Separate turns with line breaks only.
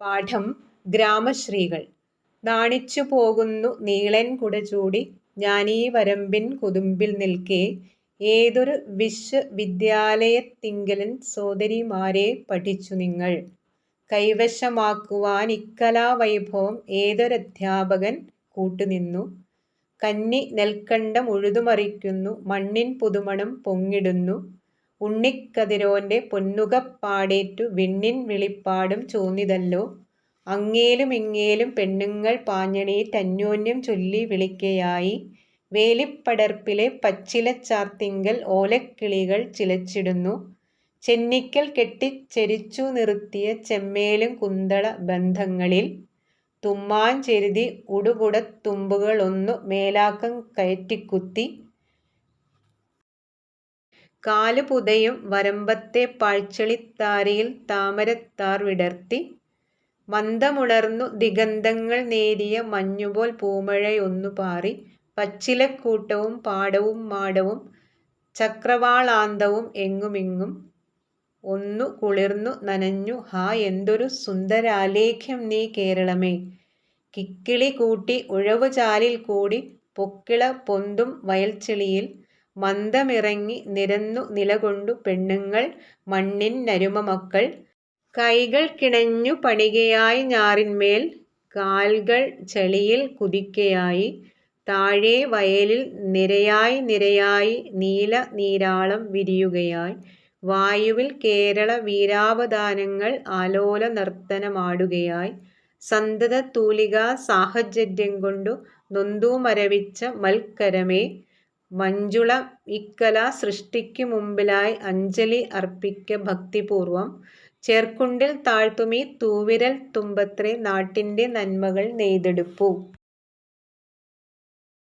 പാഠം ഗ്രാമശ്രീകൾ. നാണിച്ചു പോകുന്നു നീളൻ കുട ചൂടി. ഞാനീ വരമ്പിൻ കുതുമ്പിൽ നിൽക്കെ. ഏതൊരു വിശ്വവിദ്യാലയത്തിങ്കലൻ സോദരിമാരെ പഠിച്ചു നിങ്ങൾ. കൈവശമാക്കുവാൻ ഇക്കലാവൈഭവം ഏതൊരധ്യാപകൻ കൂട്ടുനിന്നു. കന്നി നെൽക്കണ്ടം ഉഴുതുമറിക്കുന്നു. മണ്ണിൻ പുതുമണം പൊങ്ങിടുന്നു. ഉണ്ണിക്കതിരോന്റെ പൊന്നുകപ്പാടേറ്റു വിണ്ണിൻ വിളിപ്പാടും ചൂന്നിതല്ലോ അങ്ങേലും ഇങ്ങേലും പെണ്ണുങ്ങൾ പാഞ്ഞണീറ്റന്യോന്യം ചൊല്ലി വിളിക്കയായി. വേലിപ്പടർപ്പിലെ പച്ചിലച്ചാർത്തിങ്കൽ ഓലക്കിളികൾ ചിലച്ചിടുന്നു. ചെന്നിക്കൽ കെട്ടിച്ചെരിച്ചു നിർത്തിയ ചെമ്മേലും കുന്തള ബന്ധങ്ങളിൽ തുമ്മാൻ ചെരുതി ഉടുകുടത്തുമ്പുകളൊന്നു മേലാക്കം കയറ്റിക്കുത്തി. കാലു പുതയും വരമ്പത്തെ പാഴ്ചെളിത്താരയിൽ താമരത്താർ വിടർത്തി. മന്ദമുണർന്നു ദിഗന്ധങ്ങൾ നേരിയ മഞ്ഞുപോൽ പൂമഴയൊന്നു പാറി. പച്ചിലക്കൂട്ടവും പാടവും മാടവും ചക്രവാളാന്തവും എങ്ങുമിങ്ങും. ഒന്നു കുളിർന്നു നനഞ്ഞു ഹാ എന്തൊരു സുന്ദരാലേഖ്യം നീ കേരളമേ. കിക്കിളി കൂട്ടി ഉഴവുചാലിൽ കൂടി പൊക്കിള പൊന്തും വയൽച്ചെളിയിൽ മന്ദമിറങ്ങി നിരന്നു നിലകൊണ്ടു പെണ്ണുങ്ങൾ മണ്ണിൻ നരുമമക്കൾ കൈകൾ കിണഞ്ഞു പണികയായി ഞാറിന്മേൽ കാൽകൾ ചെളിയിൽ കുതിക്കയായി. താഴെ വയലിൽ നിരയായി നിരയായി നീല നീരാളം വിരിയുകയായി. വായുവിൽ കേരള വീരാവതാനങ്ങൾ ആലോല നർത്തനമാടുകയായി. സന്തത തൂലിക സാഹചര്യം കൊണ്ടു നൊന്തൂമരവിച്ച മൽക്കരമേ മഞ്ജുള ഇക്കല സൃഷ്ടിക്ക് മുമ്പിലായി അഞ്ജലി അർപ്പിക്ക ഭക്തിപൂർവം. ചേർക്കുണ്ടിൽ താഴ്ത്തുമീ തൂവിരൽ തുമ്പത്രേ നാട്ടിന്റെ നന്മകൾ നെയ്തെടുപ്പൂ.